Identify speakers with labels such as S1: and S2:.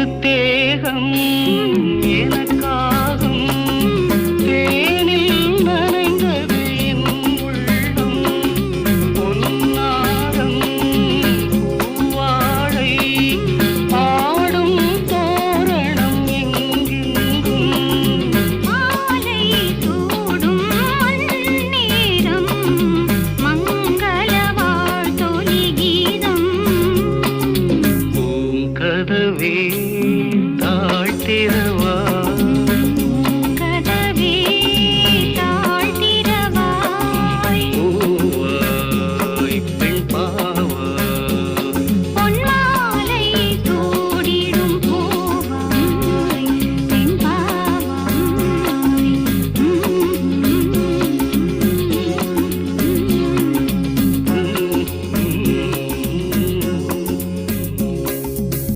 S1: திருத்தேகம்
S2: எனக்கா
S1: பூங்கதவே தாழ்த்திற